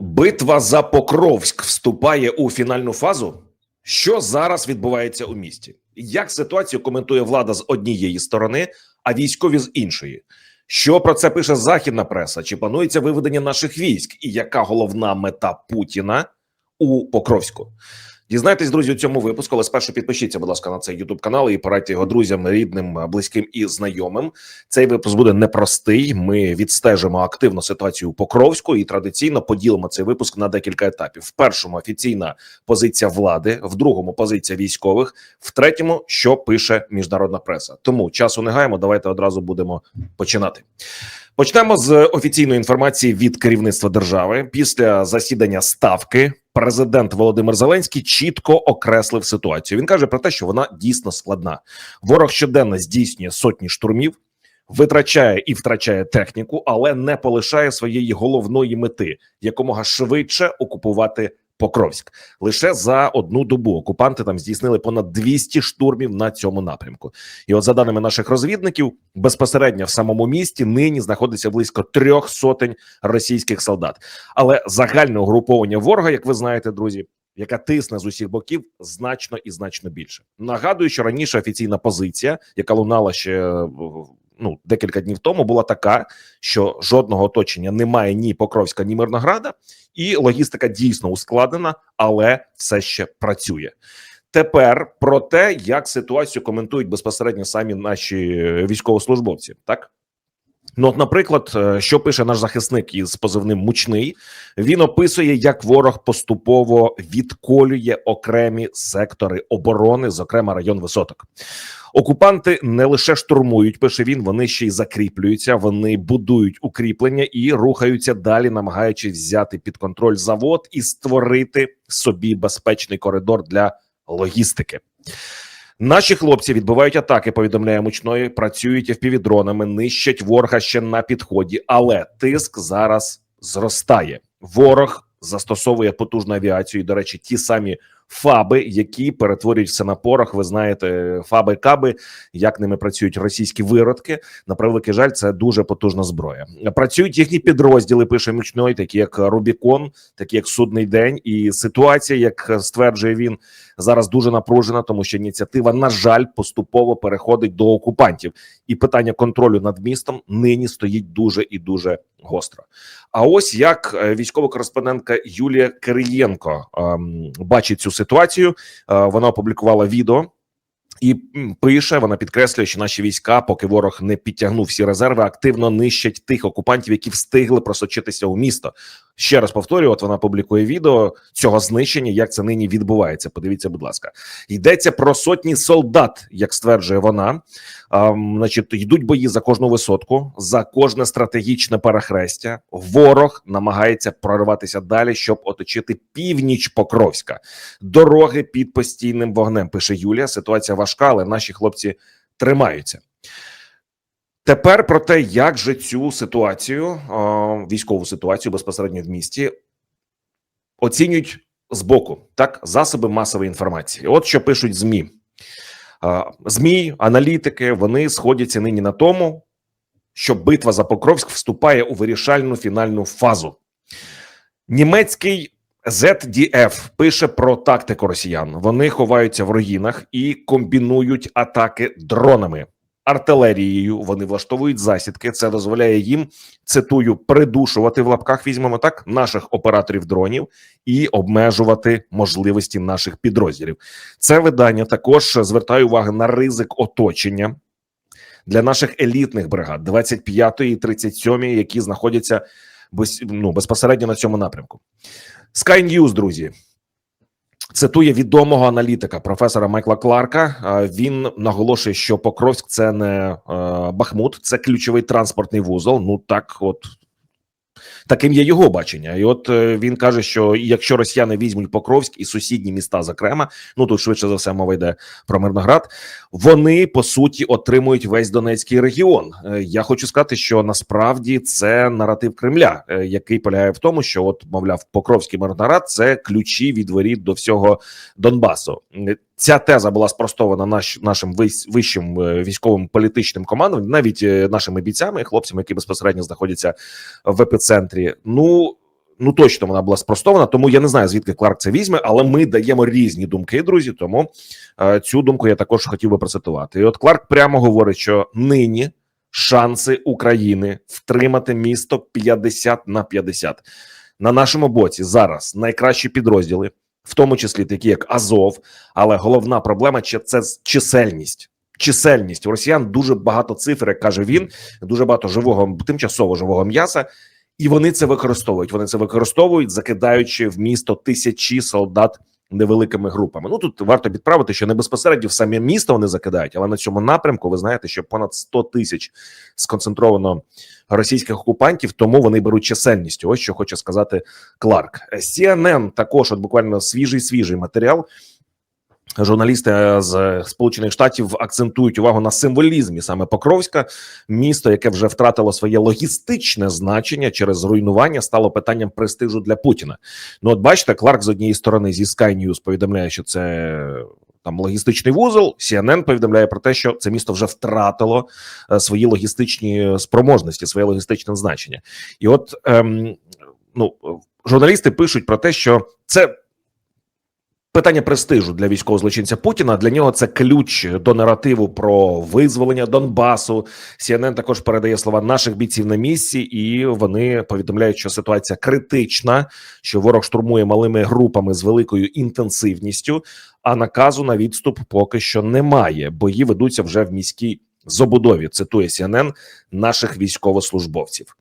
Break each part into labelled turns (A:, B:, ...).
A: Битва за Покровськ вступає у фінальну фазу. Що зараз відбувається у місті? Як ситуацію коментує влада з однієї сторони, а військові з іншої? Що про це пише західна преса? Чи планується виведення наших військ? І яка головна мета Путіна у Покровську? Дізнайтесь, друзі, у цьому випуску. Але спершу підпишіться, будь ласка, на цей youtube канал і порадьте його друзям, рідним, близьким і знайомим. Цей випуск буде непростий. Ми відстежимо активно ситуацію у Покровську і традиційно поділимо цей випуск на декілька етапів. В першому офіційна позиція влади, в другому позиція військових, в третьому, що пише міжнародна преса. Тому часу не гаємо. Давайте одразу будемо починати. Почнемо з офіційної інформації від керівництва держави. Після засідання ставки президент Володимир Зеленський чітко окреслив ситуацію. Він каже про те, що вона дійсно складна. Ворог щоденно здійснює сотні штурмів, витрачає і втрачає техніку, але не полишає своєї головної мети якомога швидше окупувати. Покровськ лише за одну добу окупанти там здійснили понад 200 штурмів на цьому напрямку. І, от, за даними наших розвідників, безпосередньо в самому місті нині знаходиться близько трьох сотень російських солдат. Але загальне угруповання ворога, як ви знаєте, друзі, яка тисне з усіх боків, значно і значно більше. Нагадую, що раніше офіційна позиція, яка лунала ще ну декілька днів тому, була така, що жодного оточення немає ні Покровська, ні Мирнограда, і логістика дійсно ускладнена, але все ще працює. Тепер про те, як ситуацію коментують безпосередньо самі наші військовослужбовці, так. Ну, от, наприклад, що пише наш захисник із позивним мучний, він описує, як ворог поступово відколює окремі сектори оборони, зокрема район висоток. Окупанти не лише штурмують, пише він, вони ще й закріплюються, вони будують укріплення і рухаються далі, намагаючись взяти під контроль завод і створити собі безпечний коридор для логістики. Наші хлопці відбивають атаки. Повідомляє мучної, працюють впівдронами, нищать ворога ще на підході, але тиск зараз зростає. Ворог застосовує потужну авіацію. І, До речі, ті самі фаби, які перетворюють все на порох. Ви знаєте, фаби каби, як ними працюють російські виродки. На превеликий жаль, це дуже потужна зброя. Працюють їхні підрозділи. Пише мічної, такі як Рубікон, такі як Судний день. І ситуація, як стверджує він, зараз дуже напружена, тому що ініціатива, на жаль, поступово переходить до окупантів, і питання контролю над містом нині стоїть дуже і дуже гостро. А ось як військова кореспондентка Юлія Кириєнко ем, бачить цю ситуацію. Е, вона опублікувала відео. І пише, вона підкреслює, що наші війська, поки ворог не підтягнув всі резерви, активно нищать тих окупантів, які встигли просочитися у місто. Ще раз повторюю, от вона публікує відео цього знищення, як це нині відбувається. Подивіться, будь ласка, йдеться про сотні солдат, як стверджує вона. А, значить, йдуть бої за кожну висотку, за кожне стратегічне перехрестя. Ворог намагається прориватися далі, щоб оточити північ Покровська. Дороги під постійним вогнем. Пише Юлія. Ситуація важка, але наші хлопці тримаються. Тепер про те, як же цю ситуацію, військову ситуацію безпосередньо в місті оцінюють з боку так засоби масової інформації. От що пишуть змі. Змі, аналітики, вони сходяться нині на тому, що битва за Покровськ вступає у вирішальну фінальну фазу. Німецький ZDF пише про тактику росіян. Вони ховаються в руїнах і комбінують атаки дронами артилерією. Вони влаштовують засідки. Це дозволяє їм цитую придушувати в лапках. Візьмемо так наших операторів дронів і обмежувати можливості наших підрозділів. Це видання також звертає увагу на ризик оточення для наших елітних бригад 25 і 37, які знаходяться без, ну, безпосередньо на цьому напрямку. Sky News, друзі. Цитує відомого аналітика професора Майкла Кларка. Він наголошує, що Покровськ це не Бахмут, це ключовий транспортний вузол. Ну так, от таким є його бачення. І от він каже, що якщо росіяни візьмуть Покровськ і сусідні міста, зокрема, ну тут швидше за все мова йде про Мирноград. Вони по суті отримують весь Донецький регіон. Я хочу сказати, що насправді це наратив Кремля, який полягає в тому, що от мовляв, Покровський Мирноград це ключі від воріт до всього Донбасу. Ця теза була спростована наш нашим вищим військовим політичним командам, навіть нашими бійцями, хлопцями, які безпосередньо знаходяться в епіцентрі. Ну ну точно вона була спростована. Тому я не знаю звідки Кларк це візьме, але ми даємо різні думки, друзі. Тому е, цю думку я також хотів би процитувати. І от Кларк прямо говорить, що нині шанси України втримати місто 50 на 50. на нашому боці зараз найкращі підрозділи, в тому числі такі як Азов. Але головна проблема це чисельність. Чисельність у росіян дуже багато цифр, як каже він, дуже багато живого тимчасово живого м'яса, і вони це використовують. Вони це використовують, закидаючи в місто тисячі солдат невеликими групами. Ну тут варто відправити, що не безпосередньо в самі місто вони закидають, але на цьому напрямку ви знаєте, що понад 100 тисяч сконцентровано російських окупантів, тому вони беруть чисельністю. Ось що хоче сказати Кларк. CNN також, от буквально свіжий свіжий матеріал. Журналісти з Сполучених Штатів акцентують увагу на символізмі саме Покровська, місто, яке вже втратило своє логістичне значення через руйнування, стало питанням престижу для Путіна. Ну, от бачите, Кларк з однієї сторони зі Sky News повідомляє, що це там логістичний вузол. CNN повідомляє про те, що це місто вже втратило е, свої логістичні спроможності, своє логістичне значення. І от ем, ну журналісти пишуть про те, що це. Питання престижу для військового злочинця Путіна для нього це ключ до наративу про визволення Донбасу. CNN також передає слова наших бійців на місці, і вони повідомляють, що ситуація критична, що ворог штурмує малими групами з великою інтенсивністю. А наказу на відступ поки що немає. Бої ведуться вже в міській забудові. Цитує CNN наших військовослужбовців.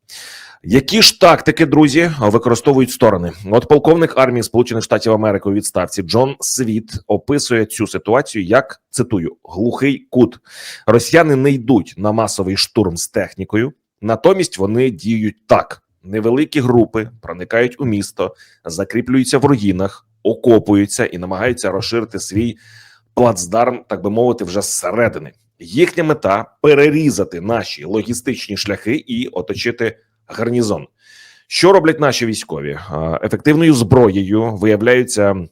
A: Які ж тактики, друзі, використовують сторони? От полковник армії Сполучених Штатів Америки у відставці Джон Світ описує цю ситуацію як цитую: глухий кут. Росіяни не йдуть на масовий штурм з технікою, натомість вони діють так: невеликі групи проникають у місто, закріплюються в руїнах, окопуються і намагаються розширити свій плацдарм, так би мовити, вже зсередини. Їхня мета перерізати наші логістичні шляхи і оточити гарнізон. Що роблять наші військові? Ефективною зброєю виявляються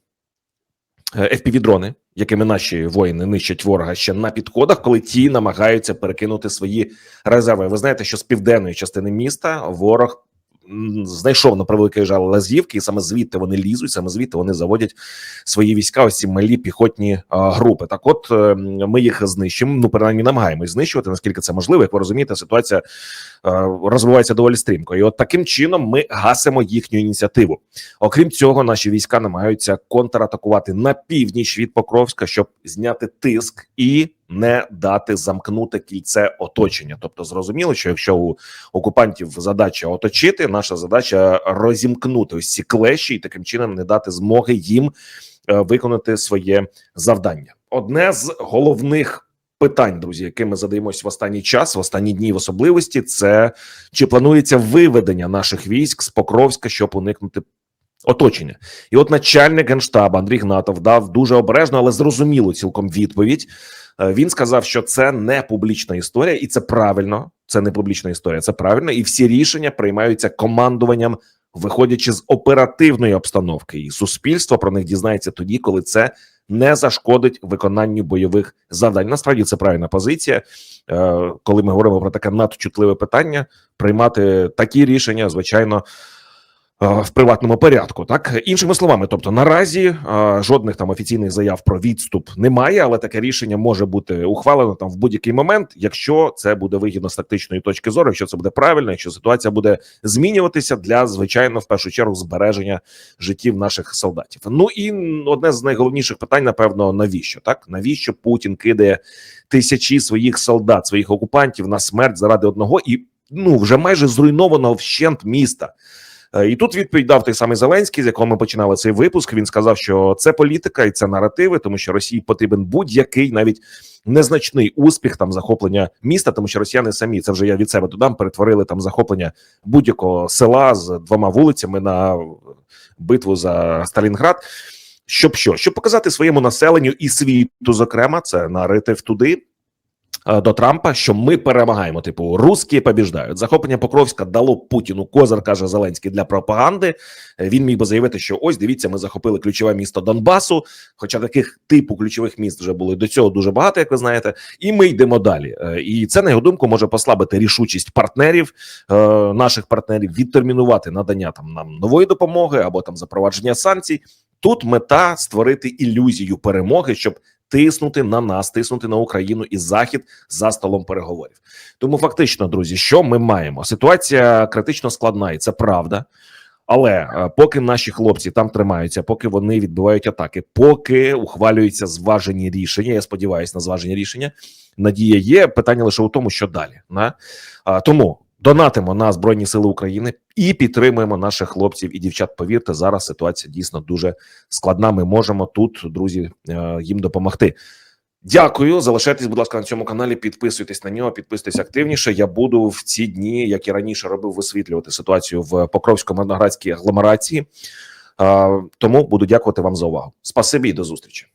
A: FPV-дрони, якими наші воїни нищать ворога ще на підходах, коли ті намагаються перекинути свої резерви. Ви знаєте, що з південної частини міста ворог знайшов на превеликий жаль лазівки, і саме звідти вони лізуть, саме звідти вони заводять свої війська. Ось ці малі піхотні а, групи. Так, от е, ми їх знищимо. Ну принаймні намагаємось знищувати, наскільки це можливо. Як ви розумієте, ситуація а, е, розвивається доволі стрімко, і от таким чином ми гасимо їхню ініціативу. Окрім цього, наші війська намагаються контратакувати на північ від Покровська, щоб зняти тиск і не дати замкнути кільце оточення. Тобто, зрозуміло, що якщо у окупантів задача оточити, наша задача розімкнути ось ці клещі і таким чином не дати змоги їм е, виконати своє завдання. Одне з головних. Питань, друзі, якими задаємось в останній час, в останні дні в особливості, це чи планується виведення наших військ з Покровська, щоб уникнути оточення, і от начальник генштабу Андрій Гнатов дав дуже обережно, але зрозуміло цілком відповідь. Е, він сказав, що це не публічна історія, і це правильно. Це не публічна історія, це правильно, і всі рішення приймаються командуванням, виходячи з оперативної обстановки, і суспільство про них дізнається тоді, коли це не зашкодить виконанню бойових завдань. Насправді це правильна позиція, е, коли ми говоримо про таке надчутливе питання, приймати такі рішення, звичайно. Е, в приватному порядку, так іншими словами, тобто наразі е, жодних там офіційних заяв про відступ немає, але таке рішення може бути ухвалено там в будь-який момент, якщо це буде вигідно з тактичної точки зору, якщо це буде правильно, якщо ситуація буде змінюватися для звичайно в першу чергу збереження життів наших солдатів. Ну і одне з найголовніших питань, напевно, навіщо так навіщо Путін кидає тисячі своїх солдат, своїх окупантів на смерть заради одного і ну вже майже зруйнованого вщент міста. Е, і тут відповідь дав той самий Зеленський, з якого ми починали цей випуск. Він сказав, що це політика і це наративи, тому що Росії потрібен будь-який навіть незначний успіх там захоплення міста, тому що росіяни самі це вже я від себе додам, перетворили там захоплення будь-якого села з двома вулицями на битву за Сталінград. Щоб що? Щоб показати своєму населенню і світу, зокрема, це наратив туди. Е, до Трампа, що ми перемагаємо. Типу, русські побіждають. Захоплення Покровська дало Путіну козир, каже Зеленський для пропаганди. Е, Він міг би заявити, що ось дивіться, ми захопили ключове місто Донбасу. Хоча таких типу ключових міст вже були до цього дуже багато, як ви знаєте, і ми йдемо далі. Е, І це на його думку може послабити рішучість партнерів, наших партнерів, відтермінувати надання там нам нової допомоги або там запровадження санкцій. Тут мета створити ілюзію перемоги, щоб тиснути на нас, тиснути на Україну і Захід за столом переговорів. Тому фактично, друзі, що ми маємо? Ситуація критично складна, і це правда. Але е, поки наші хлопці там тримаються, поки вони відбивають атаки, поки ухвалюються зважені рішення. Я сподіваюся на зважені рішення. Надія є питання лише у тому, що далі. На тому донатимо на збройні сили України і підтримуємо наших хлопців і дівчат. Повірте, зараз ситуація дійсно дуже складна. Ми можемо тут, друзі, е, їм допомогти. Дякую. Залишайтесь, будь ласка, на цьому каналі. Підписуйтесь на нього, підписуйтесь активніше. Я буду в ці дні, як і раніше робив, висвітлювати ситуацію в Покровсько-Мирноградській агломерації. Е, Тому буду дякувати вам за увагу. Спасибі і до зустрічі.